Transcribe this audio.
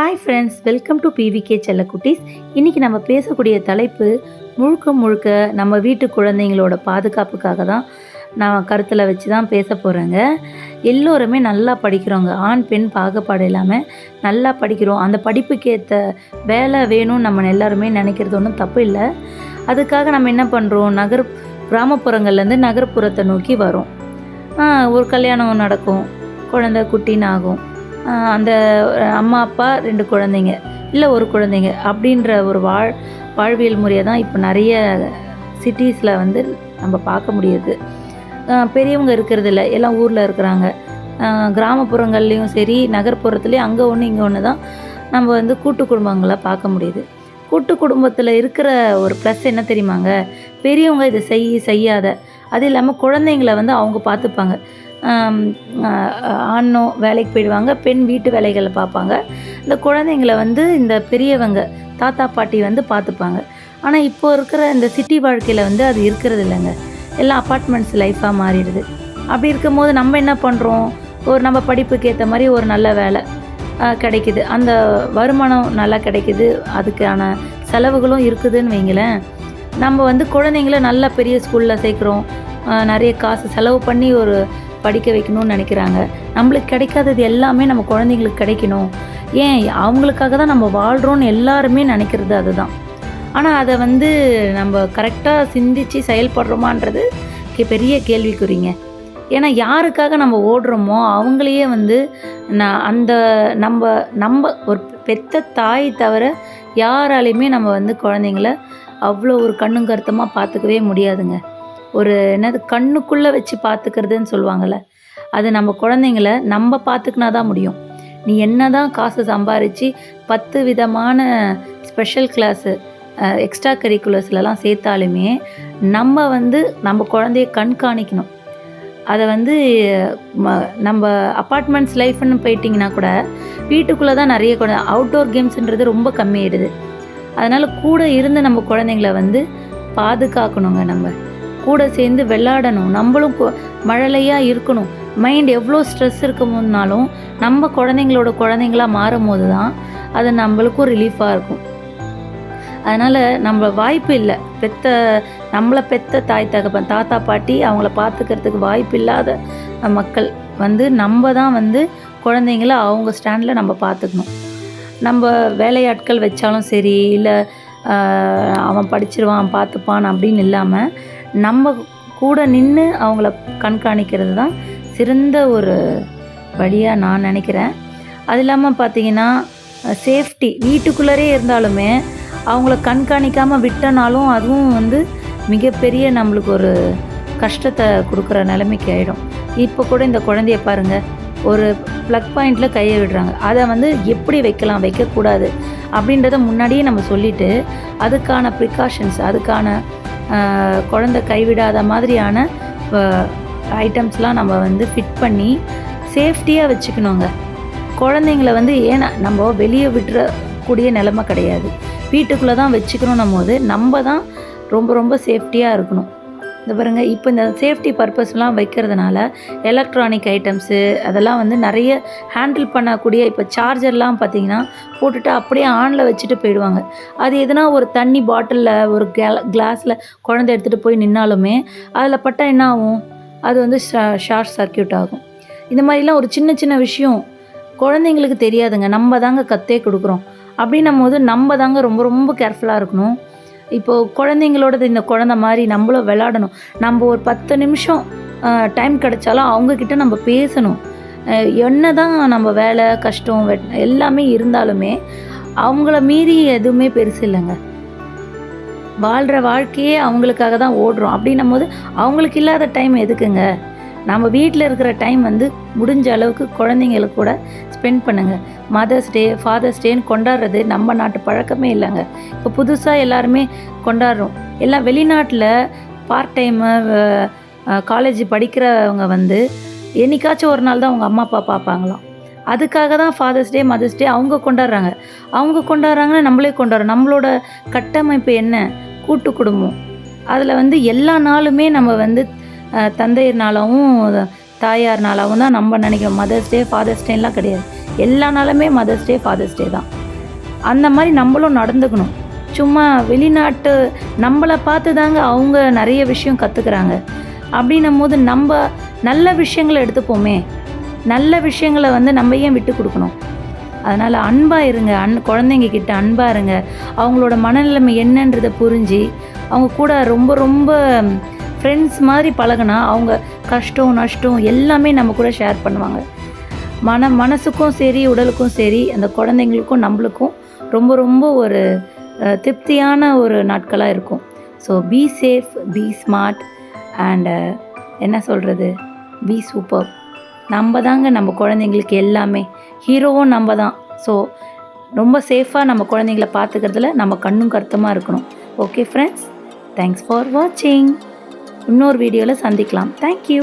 Hi friends welcome to PVK செல்லக்குட்டீஸ் இன்றைக்கி நம்ம பேசக்கூடிய தலைப்பு முழுக்க முழுக்க நம்ம வீட்டு குழந்தைங்களோட பாதுகாப்புக்காக தான் நான் கருத்தில் வச்சு தான் பேச போகிறேங்க எல்லோருமே நல்லா படிக்கிறோங்க ஆண் பெண் பாகுபாடு இல்லாமல் நல்லா படிக்கிறோம். அந்த படிப்புக்கேற்ற வேலை வேணும்னு நம்ம எல்லாருமே நினைக்கிறது ஒன்றும் தப்பு இல்லை. அதுக்காக நம்ம என்ன பண்ணுறோம் நகர் கிராமப்புறங்கள்லேருந்து நகர்ப்புறத்தை நோக்கி வரோம். ஒரு கல்யாணம் நடக்கும். குழந்தை குட்டின்னு ஆகும். அந்த அம்மா அப்பா ரெண்டு குழந்தைங்க. இல்லை ஒரு குழந்தைங்க. அப்படின்ற ஒரு வாழ் வாழ்வியல் முறையை தான் இப்போ நிறைய சிட்டிஸில் வந்து நம்ம பார்க்க முடியுது. பெரியவங்க இருக்கிறதில்ல. எல்லாம் ஊரில் இருக்கிறாங்க. கிராமப்புறங்கள்லேயும் சரி நகர்ப்புறத்துலேயும் அங்கே ஒன்று இங்கே ஒன்று தான் நம்ம வந்து கூட்டு குடும்பங்களை பார்க்க முடியுது. கூட்டு குடும்பத்தில் இருக்கிற ஒரு ப்ளஸ் என்ன தெரியுமாங்க? பெரியவங்க இதை செய் செய்யாத. அது இல்லாமல் குழந்தைங்கள வந்து அவங்க பார்த்துப்பாங்க. ஆணோ வேலைக்கு போயிடுவாங்க பெண் வீட்டு வேலைகளை பார்ப்பாங்க. இந்த குழந்தைங்கள வந்து இந்த பெரியவங்க தாத்தா பாட்டி வந்து பார்த்துப்பாங்க. ஆனால் இப்போ இருக்கிற இந்த சிட்டி வாழ்க்கையில் வந்து அது இருக்கிறது இல்லைங்க. எல்லாம் அப்பார்ட்மெண்ட்ஸ் லைஃப்பாக மாறிடுது. அப்படி இருக்கும்போது நம்ம என்ன பண்ணுறோம் ஒரு நம்ம படிப்புக்கு ஏற்ற மாதிரி ஒரு நல்ல வேலை கிடைக்குது. அந்த வருமானம் நல்லா கிடைக்குது. அதுக்கான செலவுகளும் இருக்குதுன்னு வைங்களேன். நம்ம வந்து குழந்தைங்கள நல்ல பெரிய ஸ்கூலில் சேர்க்குறோம். நிறைய காசு செலவு பண்ணி ஒரு படிக்க வைக்கணும்னு நினைக்கிறாங்க. நம்மளுக்கு கிடைக்காதது எல்லாமே நம்ம குழந்தைங்களுக்கு கிடைக்கணும். ஏன்? அவங்களுக்காக தான் நம்ம வாழ்கிறோன்னு எல்லாருமே நினைக்கிறது அதுதான். ஆனால் அதை வந்து நம்ம கரெக்டாக சிந்தித்து செயல்படுறோமான்றது பெரிய கேள்விக்குறிங்க. ஏன்னா யாருக்காக நம்ம ஓடுறோமோ அவங்களையே வந்து நான் அந்த நம்ம நம்ம ஒரு பெத்த தாய் தவிர யாராலையுமே நம்ம வந்து குழந்தைங்கள அவ்வளோ ஒரு கண்ணும் கருத்தமாக பார்த்துக்கவே முடியாதுங்க. ஒரு என்னது கண்ணுக்குள்ளே வச்சு பார்த்துக்கிறதுன்னு சொல்லுவாங்கள்ல அது நம்ம குழந்தைங்கள நம்ம பார்த்துக்கினா தான் முடியும். நீ என்ன தான் காசு சம்பாரித்து பத்து விதமான ஸ்பெஷல் கிளாஸு எக்ஸ்ட்ரா கரிக்குலர்ஸ்லலாம் சேர்த்தாலுமே நம்ம வந்து நம்ம குழந்தைய கண்காணிக்கணும். அதை வந்து ம- நம்ம அப்பார்ட்மெண்ட்ஸ் லைஃப்னு போயிட்டிங்கன்னா கூட வீட்டுக்குள்ளே தான் நிறைய குழந்தை அவுட்டோர் கேம்ஸுன்றது ரொம்ப கம்மியாயிடுது. அதனால் கூட இருந்து நம்ம குழந்தைங்கள வந்து பாதுகாக்கணுங்க நம்ம. கூட சேர்ந்து விளையாடணும். நம்மளும் மழலையாக இருக்கணும். மைண்ட் எவ்வளோ ஸ்ட்ரெஸ் இருக்கும்போதுனாலும் நம்ம குழந்தைங்களோட குழந்தைங்களா மாறும் போது தான் அது நம்மளுக்கும் ரிலீஃபாக இருக்கும். அதனால் நம்ம வாய்ப்பு இல்லை. பெத்த நம்மளை பெத்த தாய் தகப்பன் தாத்தா பாட்டி அவங்கள பார்த்துக்கிறதுக்கு வாய்ப்பு இல்லாத மக்கள் வந்து நம்ம தான் வந்து குழந்தைங்கள அவங்க ஸ்டாண்டில் நம்ம பார்த்துக்கணும் நம்ம வேலையாட்கள் வச்சாலும் சரி இல்லை அவன் படிச்சிருவான் பார்த்துப்பான் அப்படின்னு இல்லாமல் நம்ம கூட நின்று அவங்கள கண்காணிக்கிறது தான் சிறந்த ஒரு வழியாக நான் நினைக்கிறேன். அது இல்லாமல் பார்த்தீங்கன்னா சேஃப்டி வீட்டுக்குள்ளரே இருந்தாலுமே அவங்கள கண்காணிக்காமல் விட்டனாலும் அதுவும் வந்து மிகப்பெரிய நம்மளுக்கு ஒரு கஷ்டத்தை கொடுக்குற நிலைமைக்கு ஆகிடும் இப்போ கூட இந்த குழந்தைய பாருங்கள் ஒரு ப்ளக் பாயிண்டில் கையை விடுறாங்க. அதை வந்து எப்படி வைக்கலாம்? வைக்கக்கூடாது. அப்படின்றத முன்னாடியே நம்ம சொல்லிவிட்டு அதுக்கான ப்ரிகாஷன்ஸ் அதுக்கான குழந்தை கைவிடாத மாதிரியான ஐட்டம்ஸ்லாம் நம்ம வந்து ஃபிட் பண்ணி சேஃப்டியாக வச்சுக்கணுங்க. குழந்தைங்கள வந்து ஏன்னா நம்ம வெளியே விட்டுறக்கூடிய நிலமை கிடையாது. வீட்டுக்குள்ளே தான் வச்சுக்கணும் போது நம்ம தான் ரொம்ப ரொம்ப சேஃப்டியாக இருக்கணும். இந்த பாருங்கள் இப்போ இந்த சேஃப்டி பர்பஸ்லாம் வைக்கிறதுனால எலக்ட்ரானிக் ஐட்டம்ஸு அதெல்லாம் வந்து நிறைய ஹேண்டில் பண்ணக்கூடிய இப்போ சார்ஜர்லாம் பார்த்தீங்கன்னா போட்டுட்டு அப்படியே ஆனில் வச்சுட்டு போயிடுவாங்க. அது எதுனா ஒரு தண்ணி பாட்டிலில் ஒரு கிளாஸில் குழந்தை எடுத்துகிட்டு போய் நின்னாலுமே அதில் பட்டால் என்ன ஆகும்? அது வந்து ஷார்ட் சர்க்கியூட் ஆகும். இந்த மாதிரிலாம் ஒரு சின்ன சின்ன விஷயம் குழந்தைங்களுக்கு தெரியாதுங்க. நம்ம தாங்க கத்தே கொடுக்குறோம். அப்படின்னும் போது நம்ம தாங்க ரொம்ப ரொம்ப கேர்ஃபுல்லாக இருக்கணும். இப்போது குழந்தைங்களோடது இந்த குழந்த மாதிரி நம்மளும் விளாடணும் நம்ம ஒரு பத்து நிமிஷம் டைம் கிடைச்சாலும் அவங்கக்கிட்ட நம்ம பேசணும். என்ன தான் நம்ம வேலை கஷ்டம் வெட்- எல்லாமே இருந்தாலுமே அவங்கள மீறி எதுவுமே பெருசு இல்லைங்க. வாழ்கிற வாழ்க்கையே அவங்களுக்காக தான் ஓடுறோம். அப்படின்னும் போது அவங்களுக்கு இல்லாத டைம் எதுக்குங்க? நம்ம வீட்டில் இருக்கிற டைம் வந்து முடிஞ்ச அளவுக்கு குழந்தைங்களுக்கு கூட ஸ்பெண்ட் பண்ணுங்கள் மதர்ஸ் டே ஃபாதர்ஸ் டேன்னு கொண்டாடுறது நம்ம நாட்டு பழக்கமே இல்லைங்க. இப்போ புதுசாக எல்லாருமே கொண்டாடுறோம். எல்லாம் வெளிநாட்டில் பார்ட் டைமு காலேஜ் படிக்கிறவங்க வந்து என்னைக்காச்சும் ஒரு நாள் தான் அவங்க அம்மா அப்பா பார்ப்பாங்களாம். அதுக்காக தான் ஃபாதர்ஸ் டே மதர்ஸ் டே அவங்க கொண்டாடுறாங்க. அவங்க கொண்டாடுறாங்கன்னா நம்மளே கொண்டாடுறோம். நம்மளோட கட்டமைப்பு என்ன? கூட்டு குடும்பம். அதில் வந்து எல்லா நாளுமே நம்ம வந்து அஹ், தந்தையர் தான் நம்ம நினைக்கிறோம். மதர்ஸ் டே ஃபாதர்ஸ் டேலாம் கிடையாது. எல்லா நாளுமே மதர்ஸ் டே ஃபாதர்ஸ் டே தான். அந்த மாதிரி நம்மளும் நடந்துக்கணும். சும்மா வெளிநாட்டு நம்மளை பார்த்து தாங்க அவங்க நிறைய விஷயம் கற்றுக்குறாங்க அப்படின்னும் போது நம்ம நல்ல விஷயங்களை எடுத்துப்போமே. நல்ல விஷயங்களை வந்து நம்ம ஏன் விட்டு கொடுக்கணும்? அதனால் அன்பாக இருங்க. அன் குழந்தைங்க கிட்ட அன்பாக இருங்க. அவங்களோட மனநிலைமை என்னன்றதை புரிஞ்சு அவங்க கூட ரொம்ப ரொம்ப ஃப்ரெண்ட்ஸ் மாதிரி பழகுனா அவங்க கஷ்டம் நஷ்டம் எல்லாமே நம்ம கூட ஷேர் பண்ணுவாங்க. மன மனசுக்கும் சரி உடலுக்கும் சரி அந்த குழந்தைங்களுக்கும் நம்மளுக்கும் ரொம்ப ரொம்ப ஒரு திருப்தியான ஒரு நாட்களாக இருக்கும். So be safe be smart and என்ன சொல்கிறது பி சூப்பர் நம்ம தாங்க நம்ம குழந்தைங்களுக்கு எல்லாமே. ஹீரோவும் நம்ம தான். ஸோ ரொம்ப சேஃபாக நம்ம குழந்தைங்கள பார்த்துக்கிறதுல நம்ம கண்ணும் கருத்துமாக இருக்கணும். ஓகே ஃப்ரெண்ட்ஸ் தேங்க்ஸ் ஃபார் வாட்சிங் இன்னொரு வீடியோவில் சந்திக்கலாம். தேங்க்யூ